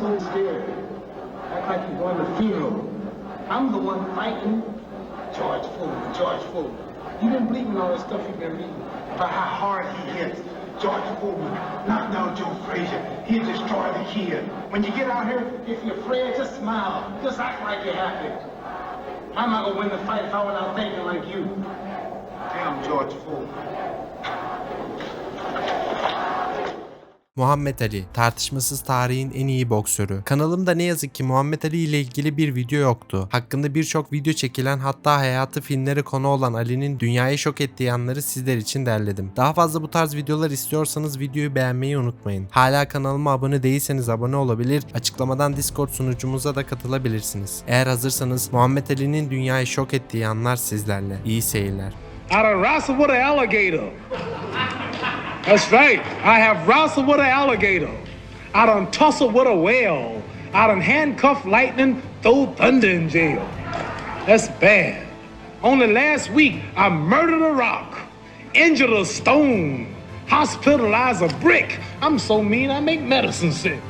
so scared. Act like you're going to funeral. I'm the one fighting. George Foreman, George Foreman. You didn't believe in all that stuff you've been reading about how hard he hits. George Foreman knocked down Joe Frazier. He destroyed the kid. When you get out here, if you're afraid, just smile. Just act like you're happy. I'm not gonna win the fight if I went out thinking like you. Damn George Foreman. Muhammed Ali, tartışmasız tarihin en iyi boksörü. Kanalımda ne yazık ki Muhammed Ali ile ilgili bir video yoktu. Hakkında birçok video çekilen hatta hayatı filmlere konu olan Ali'nin dünyayı şok ettiği anları sizler için derledim. Daha fazla bu tarz videolar istiyorsanız videoyu beğenmeyi unutmayın. Hala kanalıma abone değilseniz abone olabilir, açıklamadan Discord sunucumuza da katılabilirsiniz. Eğer hazırsanız Muhammed Ali'nin dünyayı şok ettiği anlar sizlerle. İyi seyirler. I done wrestled with an alligator. That's right. I have wrestled with an alligator. I done tussled with a whale. I done handcuffed lightning, throw thunder in jail. That's bad. Only last week, I murdered a rock, injured a stone, hospitalized a brick. I'm so mean, I make medicine sick.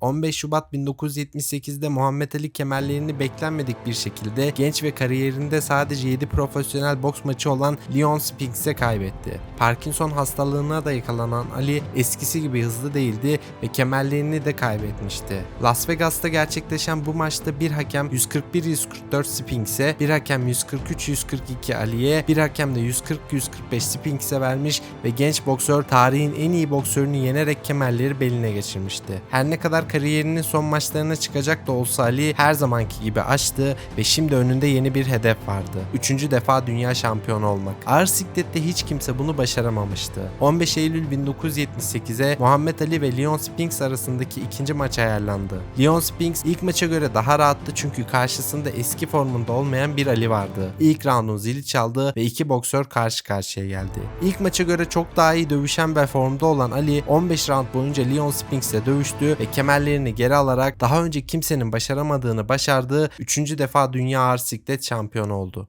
15 Şubat 1978'de Muhammed Ali kemerlerini beklenmedik bir şekilde genç ve kariyerinde sadece 7 profesyonel boks maçı olan Leon Spinks'e kaybetti. Parkinson hastalığına da yakalanan Ali eskisi gibi hızlı değildi ve kemerlerini de kaybetmişti. Las Vegas'ta gerçekleşen bu maçta bir hakem 141-144 Spinks'e, bir hakem 143-142 Ali'ye, bir hakem de 140-145 Spinks'e vermiş ve genç boksör tarihin en iyi boksörünü yenerek kemerleri beline geçirmişti. Her ne kadar kariyerinin son maçlarına çıkacak da olsa Ali her zamanki gibi açtı ve şimdi önünde yeni bir hedef vardı. Üçüncü defa dünya şampiyonu olmak. Ağır siklette hiç kimse bunu başaramamıştı. 15 Eylül 1978'e Muhammed Ali ve Leon Spinks arasındaki ikinci maç ayarlandı. Leon Spinks ilk maça göre daha rahattı çünkü karşısında eski formunda olmayan bir Ali vardı. İlk roundun zili çaldı ve iki boksör karşı karşıya geldi. İlk maça göre çok daha iyi dövüşen ve formda olan Ali 15 round boyunca Leon Spinks ile dövüştü ve kemerlerini geri alarak daha önce kimsenin başaramadığını başardığı 3. defa dünya ağır siklet şampiyonu oldu.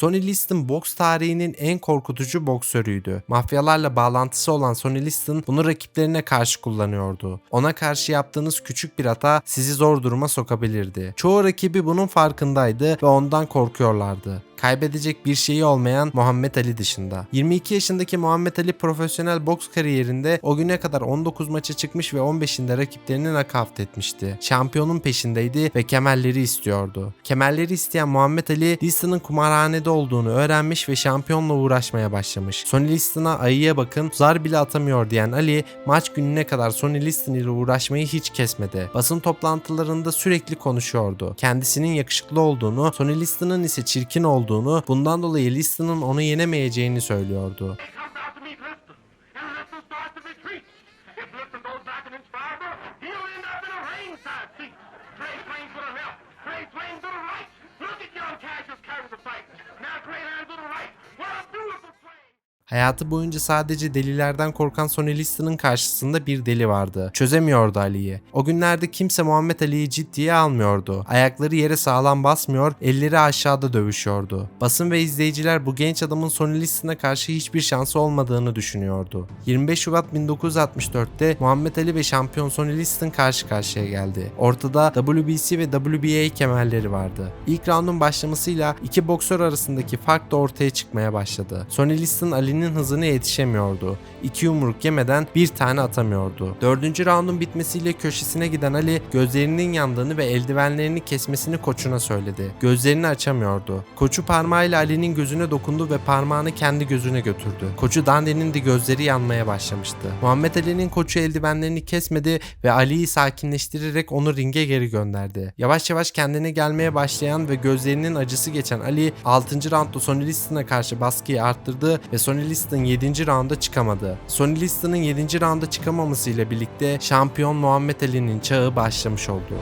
Sonny Liston boks tarihinin en korkutucu boksörüydü. Mafyalarla bağlantısı olan Sonny Liston bunu rakiplerine karşı kullanıyordu. Ona karşı yaptığınız küçük bir hata sizi zor duruma sokabilirdi. Çoğu rakibi bunun farkındaydı ve ondan korkuyorlardı kaybedecek bir şeyi olmayan Muhammed Ali dışında. 22 yaşındaki Muhammed Ali profesyonel boks kariyerinde o güne kadar 19 maça çıkmış ve 15'inde rakiplerini nakavt etmişti. Şampiyonun peşindeydi ve kemerleri istiyordu. Kemerleri isteyen Muhammed Ali Liston'ın kumarhanede olduğunu öğrenmiş ve şampiyonla uğraşmaya başlamış. Sonny Liston'a ayıya bakın zar bile atamıyor diyen Ali maç gününe kadar Sonny Liston ile uğraşmayı hiç kesmedi. Basın toplantılarında sürekli konuşuyordu. Kendisinin yakışıklı olduğunu, Sonny Liston'ın ise çirkin olduğunu, bundan dolayı Liston'ın onu yenemeyeceğini söylüyordu. Hayatı boyunca sadece delilerden korkan Sonny Liston'ın karşısında bir deli vardı. Çözemiyordu Ali'yi. O günlerde kimse Muhammed Ali'yi ciddiye almıyordu. Ayakları yere sağlam basmıyor, elleri aşağıda dövüşüyordu. Basın ve izleyiciler bu genç adamın Sonny Liston'a karşı hiçbir şansı olmadığını düşünüyordu. 25 Şubat 1964'te Muhammed Ali ve şampiyon Sonny Liston karşı karşıya geldi. Ortada WBC ve WBA kemerleri vardı. İlk roundun başlamasıyla iki boksör arasındaki fark da ortaya çıkmaya başladı. Sonny Liston Ali'nin Ali'nin hızına yetişemiyordu. İki yumruk yemeden bir tane atamıyordu. Dördüncü raundun bitmesiyle köşesine giden Ali gözlerinin yandığını ve eldivenlerini kesmesini koçuna söyledi. Gözlerini açamıyordu. Koçu parmağıyla Ali'nin gözüne dokundu ve parmağını kendi gözüne götürdü. Koçu Dande'nin de gözleri yanmaya başlamıştı. Muhammed Ali'nin koçu eldivenlerini kesmedi ve Ali'yi sakinleştirerek onu ringe geri gönderdi. Yavaş yavaş kendine gelmeye başlayan ve gözlerinin acısı geçen Ali 6. roundda Sonny Liston'a karşı baskıyı arttırdı ve Sonny Liston 7. rounda çıkamadı. Sonny Liston'ın 7. rounda çıkamamasıyla birlikte şampiyon Muhammed Ali'nin çağı başlamış oldu.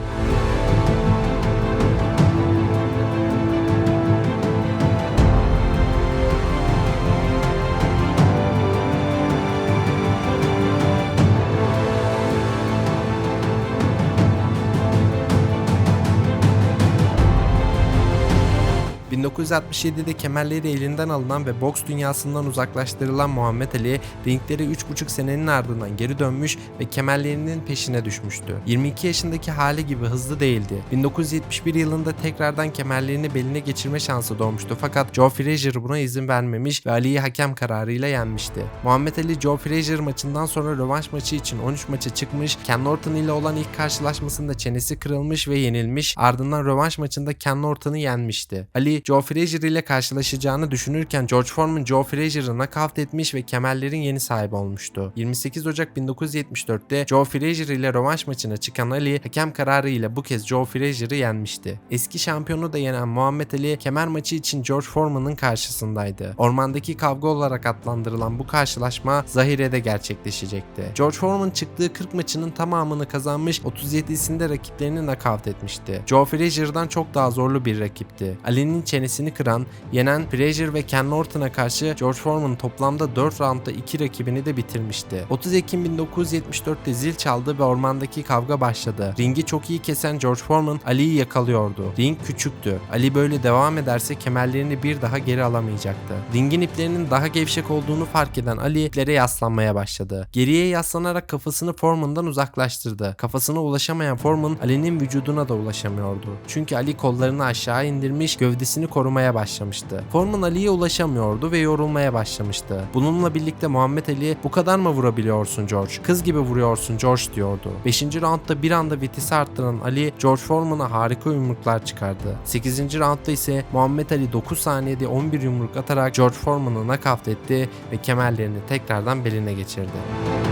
...1967'de kemerleri elinden alınan ve boks dünyasından uzaklaştırılan Muhammed Ali... ...ringleri 3,5 senenin ardından geri dönmüş ve kemerlerinin peşine düşmüştü. 22 yaşındaki hali gibi hızlı değildi. 1971 yılında tekrardan kemerlerini beline geçirme şansı doğmuştu fakat Joe Frazier buna izin vermemiş ve Ali'yi hakem kararıyla yenmişti. Muhammed Ali Joe Frazier maçından sonra rövanş maçı için 13 maça çıkmış, Ken Norton ile olan ilk karşılaşmasında çenesi kırılmış ve yenilmiş, ardından rövanş maçında Ken Norton'u yenmişti. Ali Joe Frazier ile karşılaşacağını düşünürken George Foreman Joe Frazier'ı nakavt etmiş ve kemerlerin yeni sahibi olmuştu. 28 Ocak 1974'te Joe Frazier ile rövanş maçına çıkan Ali hakem kararı ile bu kez Joe Frazier'ı yenmişti. Eski şampiyonu da yenen Muhammed Ali kemer maçı için George Foreman'ın karşısındaydı. Ormandaki kavga olarak adlandırılan bu karşılaşma Zahire'de gerçekleşecekti. George Foreman çıktığı 40 maçının tamamını kazanmış 37'sinde rakiplerini nakavt etmişti. Joe Frazier'dan çok daha zorlu bir rakipti. Ali'nin çenesini kıran, yenen Frazier ve Ken Norton'a karşı George Foreman toplamda 4 roundda 2 rakibini de bitirmişti. 30 Ekim 1974'te zil çaldı ve ormandaki kavga başladı. Ringi çok iyi kesen George Foreman Ali'yi yakalıyordu. Ring küçüktü. Ali böyle devam ederse kemerlerini bir daha geri alamayacaktı. Ringin iplerinin daha gevşek olduğunu fark eden Ali iplere yaslanmaya başladı. Geriye yaslanarak kafasını Foreman'dan uzaklaştırdı. Kafasına ulaşamayan Foreman Ali'nin vücuduna da ulaşamıyordu. Çünkü Ali kollarını aşağı indirmiş, gövdesini korumaya başlamıştı. Foreman Ali'ye ulaşamıyordu ve yorulmaya başlamıştı. Bununla birlikte Muhammed Ali bu kadar mı vurabiliyorsun George? Kız gibi vuruyorsun George diyordu. 5. roundda bir anda vitesi arttıran Ali George Foreman'a harika yumruklar çıkardı. 8. roundda ise Muhammed Ali 9 saniyede 11 yumruk atarak George Foreman'ı nakavt etti ve kemerlerini tekrardan beline geçirdi.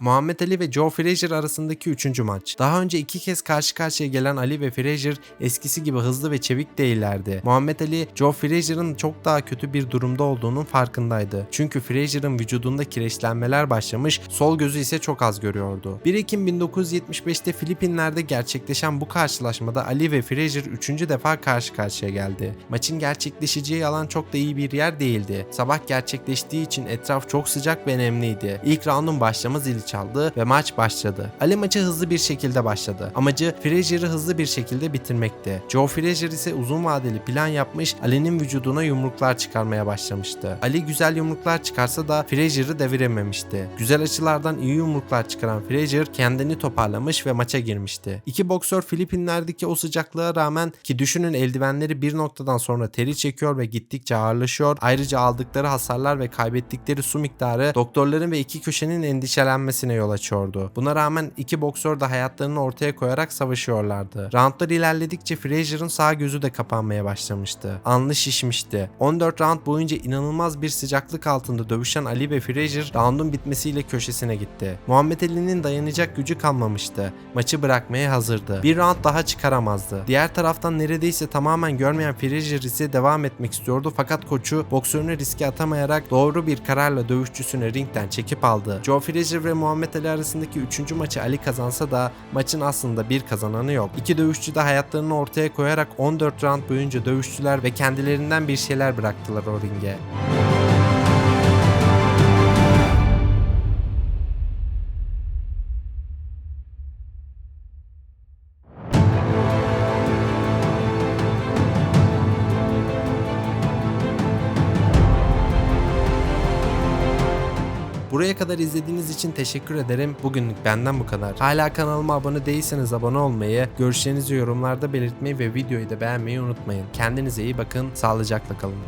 Muhammed Ali ve Joe Frazier arasındaki 3. maç. Daha önce iki kez karşı karşıya gelen Ali ve Frazier eskisi gibi hızlı ve çevik değillerdi. Muhammed Ali, Joe Frazier'ın çok daha kötü bir durumda olduğunun farkındaydı. Çünkü Frazier'ın vücudunda kireçlenmeler başlamış, sol gözü ise çok az görüyordu. 1 Ekim 1975'te Filipinler'de gerçekleşen bu karşılaşmada Ali ve Frazier 3. defa karşı karşıya geldi. Maçın gerçekleşeceği alan çok da iyi bir yer değildi. Sabah gerçekleştiği için etraf çok sıcak ve nemliydi. İlk raundun başlama zili çaldı ve maç başladı. Ali maçı hızlı bir şekilde başladı. Amacı Frazier'ı hızlı bir şekilde bitirmekti. Joe Frazier ise uzun vadeli plan yapmış, Ali'nin vücuduna yumruklar çıkarmaya başlamıştı. Ali güzel yumruklar çıkarsa da Frazier'ı devirememişti. Güzel açılardan iyi yumruklar çıkaran Frazier kendini toparlamış ve maça girmişti. İki boksör Filipinler'deki o sıcaklığa rağmen ki düşünün eldivenleri bir noktadan sonra teri çekiyor ve gittikçe ağırlaşıyor. Ayrıca aldıkları hasarlar ve kaybettikleri su miktarı doktorların ve iki köşenin endişelenmesine yol açıyordu. Buna rağmen iki boksör de hayatlarını ortaya koyarak savaşıyorlardı. Roundlar ilerledikçe Frazier'ın sağ gözü de kapanmaya başlamıştı. Alnı şişmişti. 14 round boyunca inanılmaz bir sıcaklık altında dövüşen Ali ve Frazier roundun bitmesiyle köşesine gitti. Muhammed Ali'nin dayanacak gücü kalmamıştı. Maçı bırakmaya hazırdı. Bir round daha çıkaramazdı. Diğer taraftan neredeyse tamamen görmeyen Frazier ise devam etmek istiyordu fakat koçu boksörünü riske atamayarak doğru bir kararla dövüşçüsünü ringden çekip aldı. Joe Frazier ve Muhammed Ali arasındaki 3. maçı Ali kazansa da maçın aslında bir kazananı yok. İki dövüşçü de hayatlarını ortaya koyarak 14 round boyunca dövüştüler ve kendilerinden bir şeyler bıraktılar o ringe. Buraya kadar izlediğiniz için teşekkür ederim. Bugünlük benden bu kadar. Hala kanalıma abone değilseniz abone olmayı, görüşlerinizi yorumlarda belirtmeyi ve videoyu da beğenmeyi unutmayın. Kendinize iyi bakın, sağlıcakla kalın.